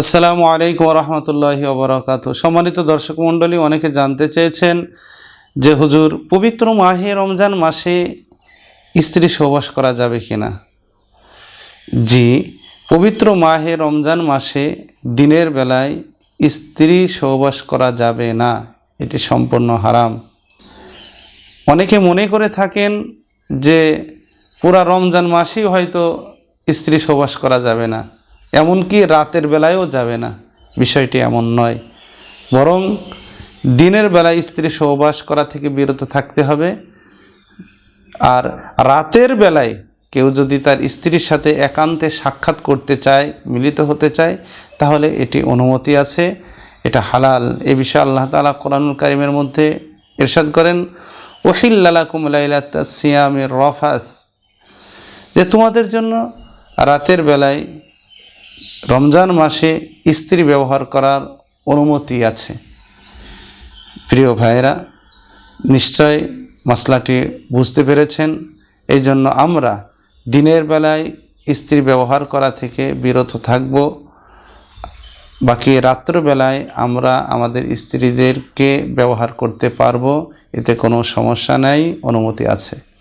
আসসালামু আলাইকুম রহমতুল্লাহ ওবরাকাত। সম্মানিত দর্শক মণ্ডলী, অনেকে জানতে চেয়েছেন যে হুজুর, পবিত্র মাহে রমজান মাসে স্ত্রী সহবাস করা যাবে কিনা? জি, পবিত্র মাহে রমজান মাসে দিনের বেলায় স্ত্রী সহবাস করা যাবে না, এটি সম্পূর্ণ হারাম। অনেকে মনে করে থাকেন যে পুরা রমজান মাসেই হয়তো স্ত্রী সহবাস করা যাবে না। এমনকি রাতের বেলায়ও যাবে না। বিষয়টি এমন নয়। বরং দিনের বেলায় স্ত্রী সহবাস করা থেকে বিরত থাকতে হবে। আর রাতের বেলায় কেউ যদি তার স্ত্রীর সাথে একান্তে সাক্ষাৎ করতে চায়, মিলিত হতে চায়, তাহলে এটি অনুমতি আছে। এটা হালাল। এ বিষয়ে আল্লাহ তালা কোরআনুল কারিমের মধ্যে এরশাদ করেন ওহিল্লাকুম সিয়ামের রফাস যে তোমাদের জন্য রাতের বেলায় রমজান মাসে স্ত্রী ব্যবহার করার অনুমতি আছে। প্রিয় ভাইয়েরা, নিশ্চয় মশলাটি বুঝতে পেরেছেন। এই জন্য আমরা দিনের বেলায় স্ত্রী ব্যবহার করা থেকে বিরত থাকব। বাকি রাত্রবেলায় আমরা আমাদের স্ত্রীদেরকে ব্যবহার করতে পারব। এতে কোনো সমস্যা নাই, অনুমতি আছে।